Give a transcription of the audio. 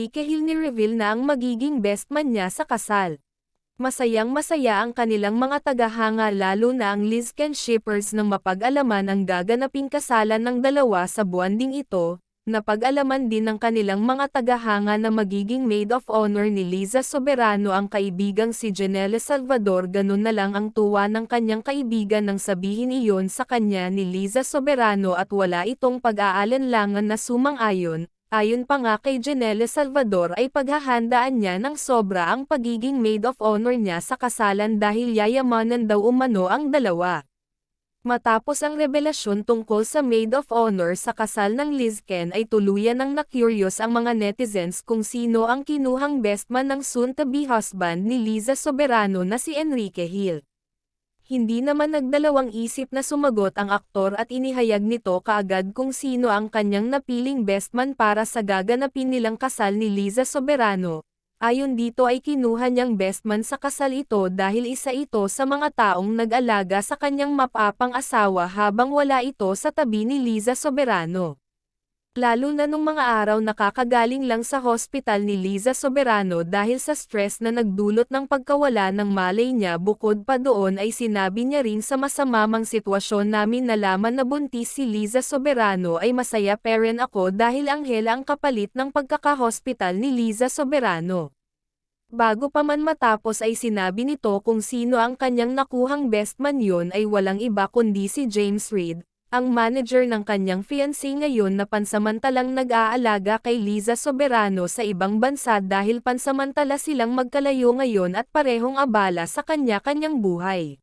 Enrique ni-reveal na ang magiging best man niya sa kasal. Masayang masaya ang kanilang mga tagahanga lalo na ang Lizken shippers nang mapag-alaman ang gaganaping kasalan ng dalawa sa buwan ding ito, napag-alaman din ng kanilang mga tagahanga na magiging maid of honor ni Liza Soberano ang kaibigang si Janelle Salvador ganun na lang ang tuwa ng kanyang kaibigan nang sabihin iyon sa kanya ni Liza Soberano at wala itong pag-aalanlangan na sumang-ayon, ayon pa nga kay Janelle Salvador ay paghahandaan niya ng sobra ang pagiging maid of honor niya sa kasalan dahil yayamanan daw umano ang dalawa. Matapos ang revelasyon tungkol sa Maid of Honor sa kasal ng Lizken ay tuluyan ng na-curious ang mga netizens kung sino ang kinuhang best man ng soon-to-be husband ni Liza Soberano na si Enrique Hill. Hindi naman nagdalawang isip na sumagot ang aktor at inihayag nito kaagad kung sino ang kanyang napiling best man para sa gaganapin nilang kasal ni Liza Soberano, Ayon dito ay kinuha niyang best man sa kasal ito dahil isa ito sa mga taong nag-alaga sa kanyang mapapang asawa habang wala ito sa tabi ni Liza Soberano. Lalo na nung mga araw nakakagaling lang sa hospital ni Liza Soberano dahil sa stress na nagdulot ng pagkawala ng malay niya bukod pa doon ay sinabi niya rin sa masamamang sitwasyon namin nalaman na buntis si Liza Soberano ay masaya peren ako dahil anghel ang kapalit ng pagkakahospital ni Liza Soberano. Bago pa man matapos ay sinabi nito kung sino ang kanyang nakuhang best man yon ay walang iba kundi si James Reid, ang manager ng kanyang fiancé ngayon na pansamantalang nag-aalaga kay Liza Soberano sa ibang bansa dahil pansamantala silang magkalayo ngayon at parehong abala sa kanya-kanyang buhay.